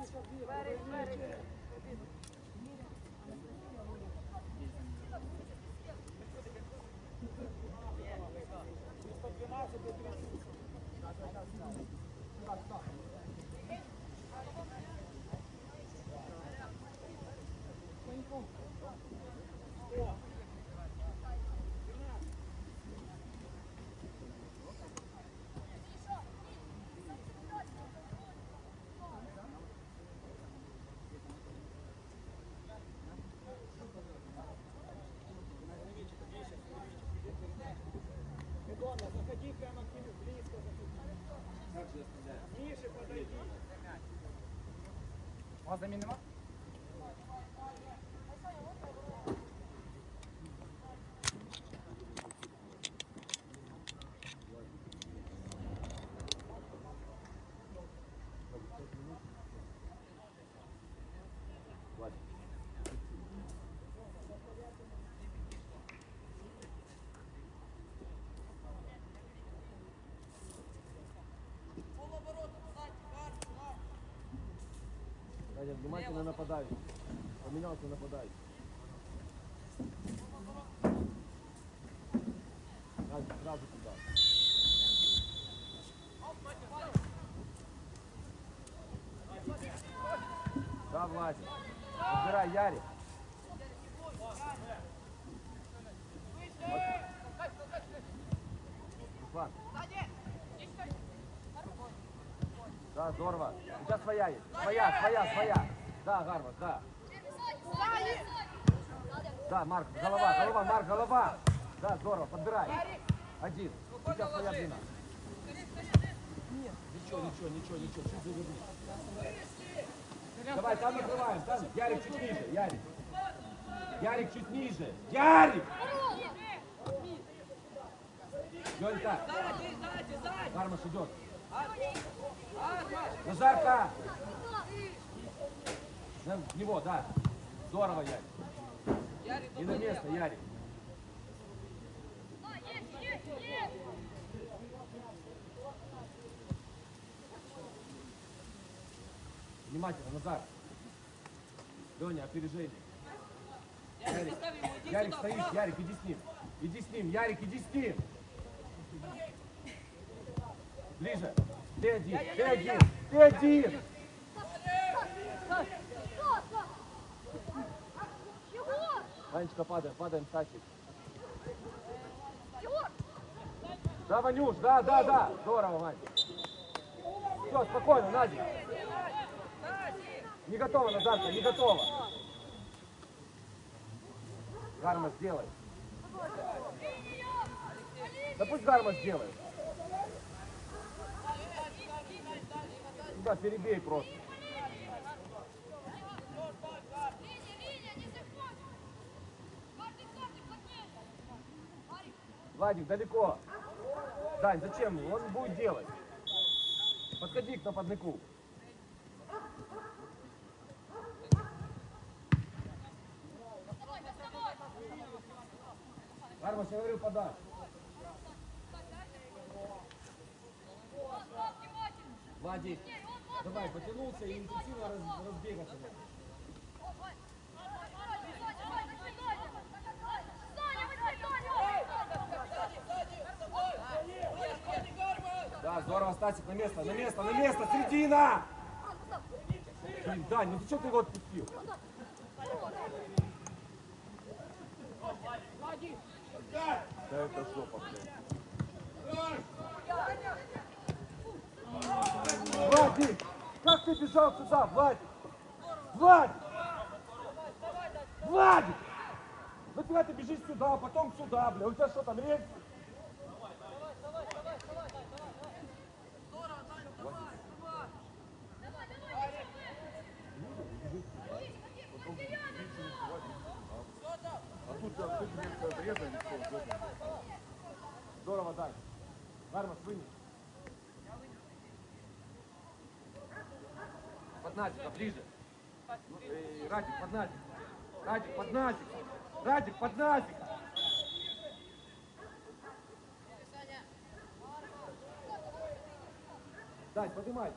112 до 30. А замін Надя, внимательно нападай. Поменялся нападай. Надя, сразу туда. Да, Владик. Убирай, Ярик. Руслан. Да, здорово. Сейчас своя есть. Своя, своя, своя. Да, Гарвард, да. Да, Марк, голова, голова, Марк, голова. Да, здорово, подбирай. Один. Сейчас своя длина. Ничего, ничего, ничего, ничего. Чуть заверни. Давай, там накрываем, там. Ярик чуть ниже, Ярик. Ярик чуть ниже. Ярик! Лёнька. Гармаш идет. Назарка! На него, да. Здорово, Ярик. И на место, Ярик. Внимательно, Назар. Леня, опережение. Ярик, Ярик, стоишь, Ярик, иди с ним. Иди с ним, Ярик, иди с ним. Ближе. Ты один, ты один, ты один. Ванечка, падаем, падаем, Стасик. Да, Ванюш, да, да, да. Здорово, Вань. Все, спокойно, Надя. Не готова, Назарка, не готова. Гарма, сделай. Да пусть Гарма сделает. Да, перебей просто. Владик, далеко. Дань, зачем? Он будет делать. Подходи к нападнику. Армаш, я говорю, подай. Владик, давай, потянулся и интенсивно раз- разбегаться. надо. Да, здорово, Стасик, на место, на место, на место, середина! Блин, Дань, ну ты что ты его отпустил? Да это жопа, блин. Владик, как ты бежал сюда, Владик? Владик! Владик! Ну тебя ты бежишь сюда, а потом сюда, бля. У тебя что там, рельсы? А. Здорово, Дай. Гармаш, вынес. Под Назика, ближе. Радик, под Назик. Радик, под Назик. Радик, под Назик. Дань, поднимай.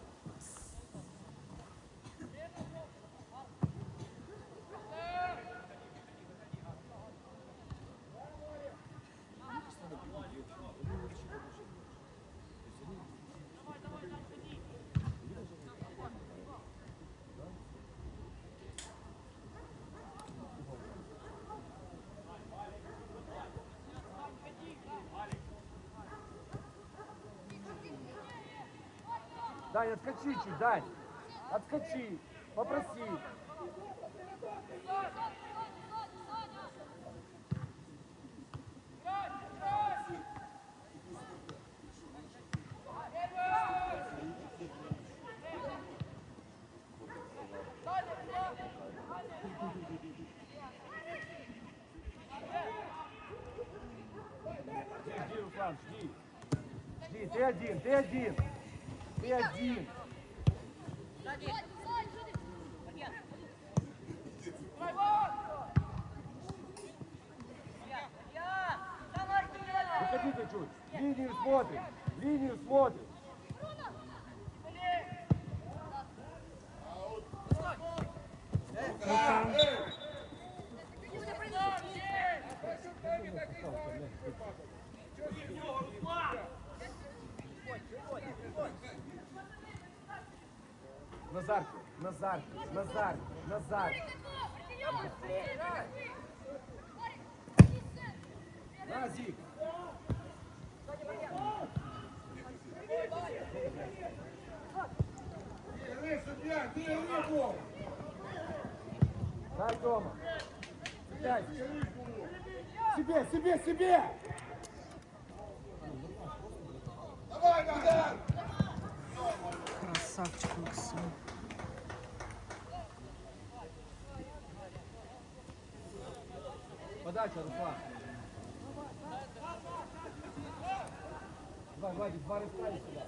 Дань, отскочи чуть, Дань. Отскочи, попроси. Жди, Руслан, жди. Жди, ты один, ты один. Ты один. Выходите чуть. Линию смотрим. Линию смотрим. Назарку, Назарку, Назарку, Назарку. На, Зик. На, Тома. Цепляйся. Себе, себе, себе! Красавчик Максим. Подача, Руслан. Рывка и сюда.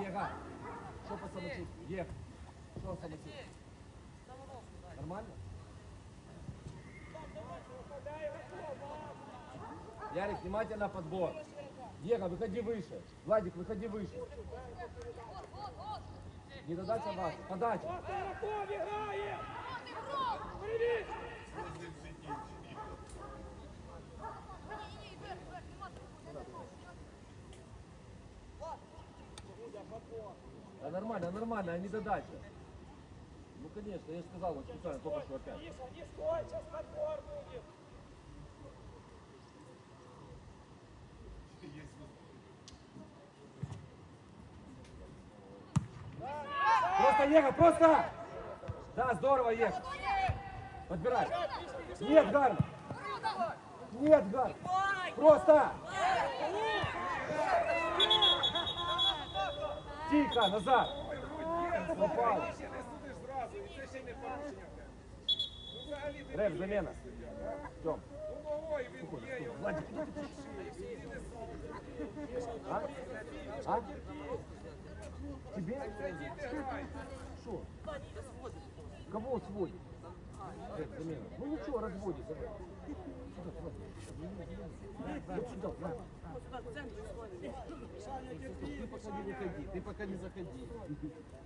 Ега. Что по самочувствию? Ег. Что самочувствие? Нормально? Ярик, внимательно подбор. Ега, выходи выше. Владик, выходи выше. Не додача ваша. Подача. Да нормально, нормально, а не задача. Ну конечно, я же сказал, вот специально только что опять. Миша, не стой, сейчас подбор будет. Просто ехать, просто! Да, здорово ехать. Подбирай. Нет, Гарм. Нет, Гарм. Просто! Ну взагалі ти Реф, замена. Тем. ну нової він є, його Владик, і всі не судиш. а? А? Тебе? Что? Кого сводит? Замена. Ну ничего, разводит. Ты пока не выходи, ты пока не заходи.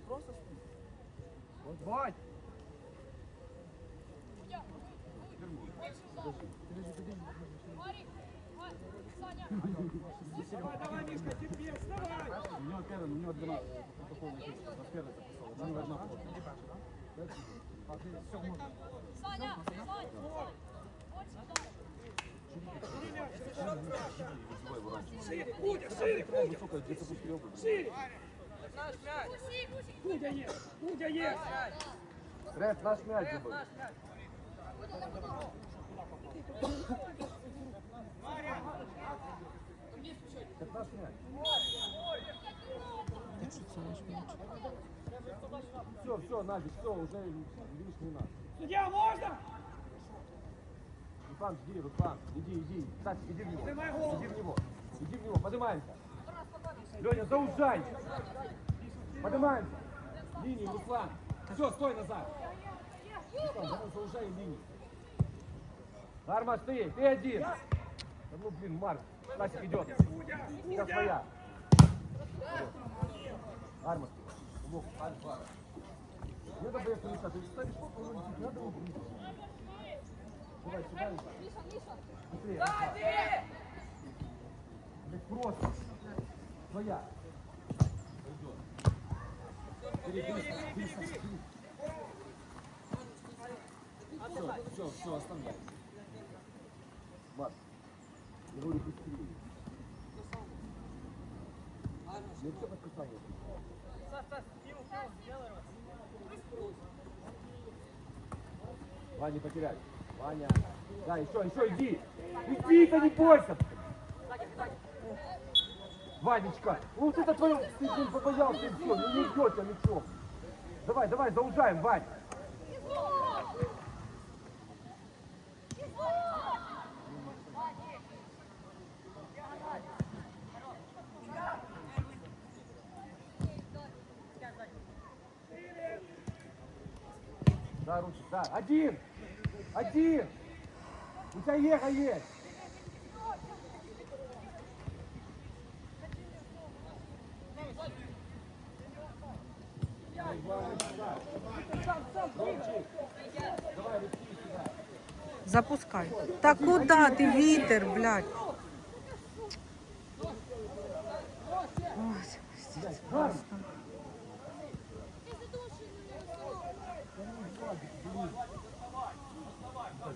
Просто Вать! Давай, давай, Мішка, терпець, давай. У него первый, у него 12 протокол написано. На первый записал. Него одна фото. Саня, Саня, Шире, Кудя, шире, Кудя, Высокая, где-то пусть стрелку. шире. Кудя є, Кудя є. Реф, наш мяч забыл. Это наш мяч. Так що це наш м'яч. Все, все, Надя, все, уже не надо. Суддя, можна? Руслан, жди, Руслан, иди, иди. Саш, иди в него. Иди в него. Иди в него, поднимаемся. Леня, заужай. Поднимаемся. Линию, Руслан. Все, стой назад. Руслан, давай заужай линию. Армаш, ты, ты один. Да ну, блин, Марк. Стасик идет. Кудя, Вся Кудя. своя. Лох, Альфа. Не надо бояться лица. Ты ставишь фото, он летит. Надо его брить. Давай, сюда, Илья. Быстрее, Альфа. Блядь, просто. Твоя. Пойдет. Бери, бери, бери, бери. Все, все, все, оставляй. Марк, я говорю быстрее. Я все подписание. Ваня, потеряй. Ваня. Да, еще, еще, иди. Иди-ка, не бойся. Ванечка, ну вот это твое, ты блин, побоялся все, ну не идет а ничего. Давай, давай, заужаем, Вань. Да, руки, да. Один! Один! У тебя еха есть! Запускай. Та куда ти вітер, блядь? Ой, просто.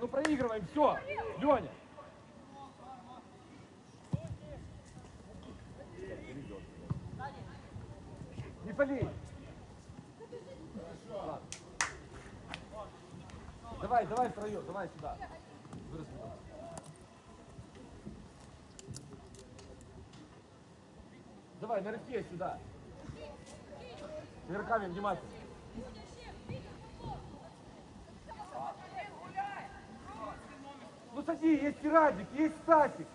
Ну проигрываем, все! Леня! Не пали! Давай, давай втроем, давай сюда. Давай, на рывке сюда. Руками внимательно. Сади, есть и Радик, есть Стасик.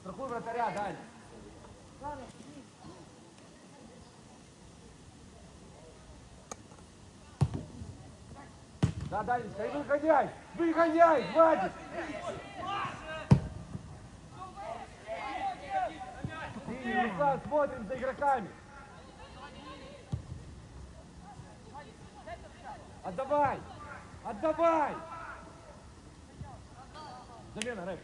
Страхуй вратаря, Даня. Да, Данечка, и выгоняй! Выгоняй, Владик! Руслан, смотрим за игроками. Отдавай! Отдавай! Замена, Рэп.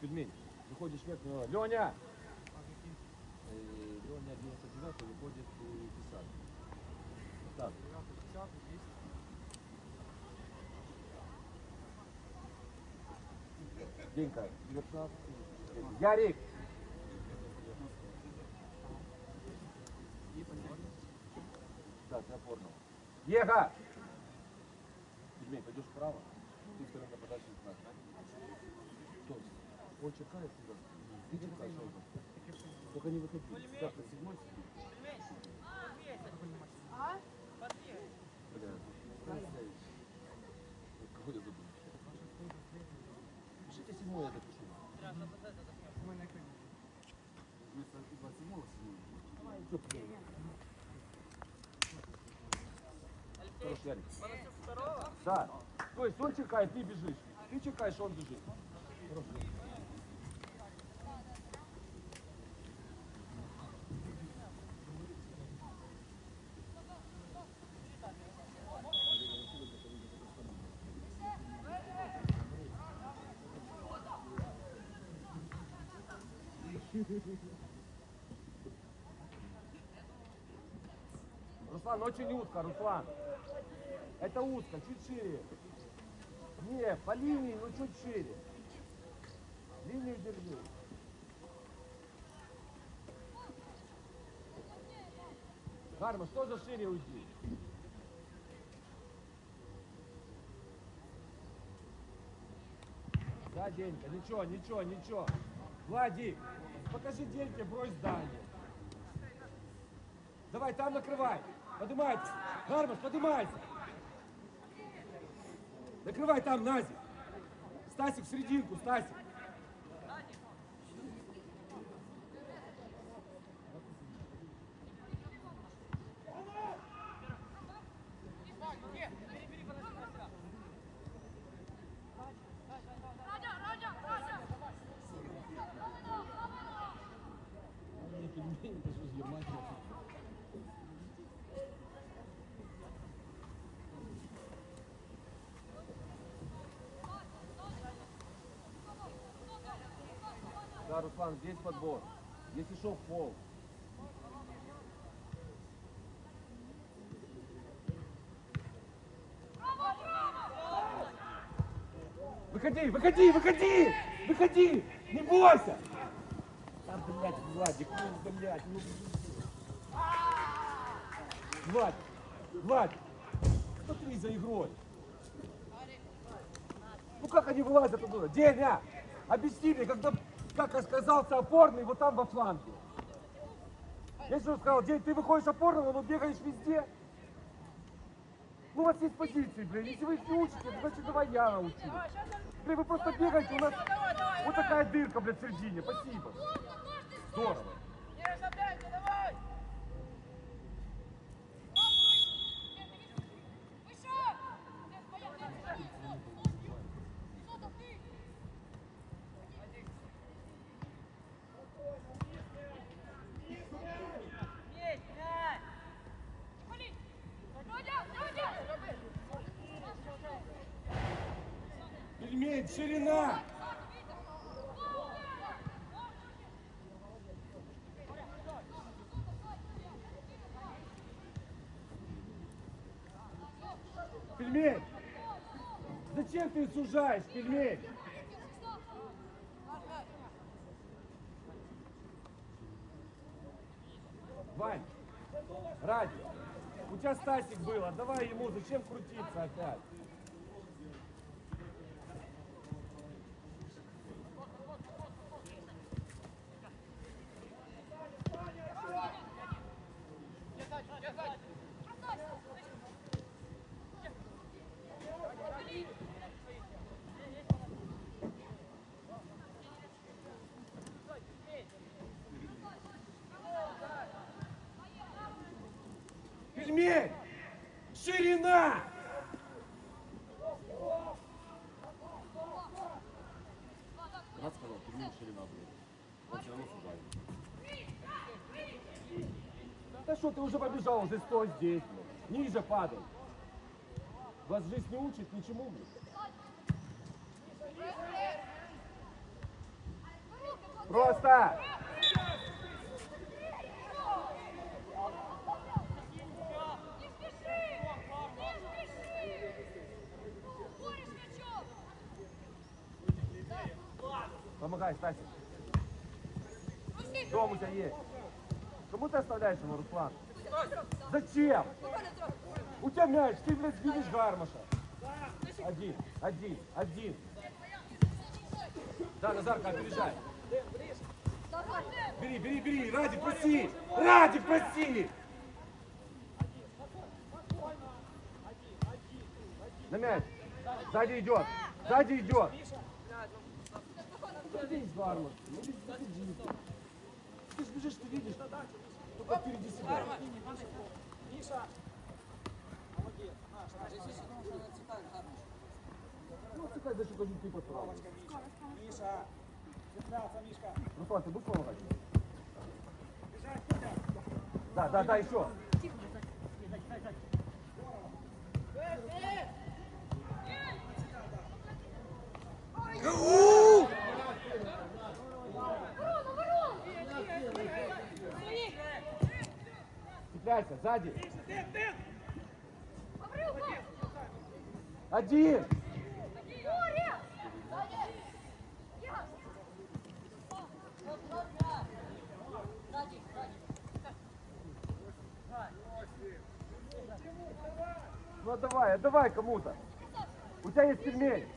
Пельмень, выходишь вверх, Леня! Леня 99 выходит э, писать. Так. Денька, 19. Ярик! Так, я понял. Ега! Пельмень, пойдешь вправо, ты вторым на подаче не знаешь, да? Кто? Он чекает сюда. Ты чекаешь оба. Только не выходи. Так, на седьмой сиди. Бля, 27 я допишу. У мене конечно. Вместо 27 7 Хорош, Ярик. Да. То есть он чекает, ты бежишь. Ты чекаешь, он бежит. Хорошо. Руслан, очень узко, Руслан. Это узко, чуть шире. Не, по линии, ну чуть шире. Линию держи. Гармаш, тоже шире уйди. Да, Денька, ничего, ничего, ничего. Владик, покажи Деньке, брось здание. Давай, там накрывай. Поднимайся. Гармаш, поднимайся. Накрывай там, Нази. Стасик в серединку, Стасик. Да, Руслан, здесь подбор. Если шел в пол. Выходи, выходи, выходи! Выходи! Не бойся! А, блядь, Владик, ну, блядь, ну... Влад, Влад, смотри за игрой. Ну как они вылазят оттуда? Деня, объясни мне, когда, как оказался опорный вот там во фланге. Я что сказал, День, ты выходишь опорного, но бегаешь везде. Ну, у вас есть позиции, блин. Если вы их не учите, значит давай я научу. Блин, вы просто бегаете, у нас вот такая дырка, блядь, в середине. Спасибо. Здорово. Ширина. Пельмень, зачем ты сужаешь, пельмень? Вань, Ради, у тебя Стасик был, отдавай ему, зачем крутиться опять? Пельмень! Ширина! Брат сказал, пельмень ширина будет. Он все равно сужает. Да что ты уже побежал, уже стой здесь, блин. Ниже падай. Вас жизнь не учит ничему, блин. Просто! Помогай, Стасик. Дом у тебя есть. Кому ты оставляешь его, Руслан? Зачем? У тебя мяч, ты, блядь, видишь гармоша. Один, один, один. Да, Назарка, опережай. Бери, бери, бери, Ради, проси! Ради, проси! На мяч. Сзади идет. Сзади идет. Видишь, Гармош, ну, иди. Ты ж бежишь, ты видишь. Только впереди себя. Ну, цикай, даже когда ты подправил. Миша! Цепляться, Мишка! Руслан, ты будешь помогать? Да, да, да, еще. Цепляйся, сзади. Один. Ну отдавай, отдавай кому-то. У тебя есть пельмень.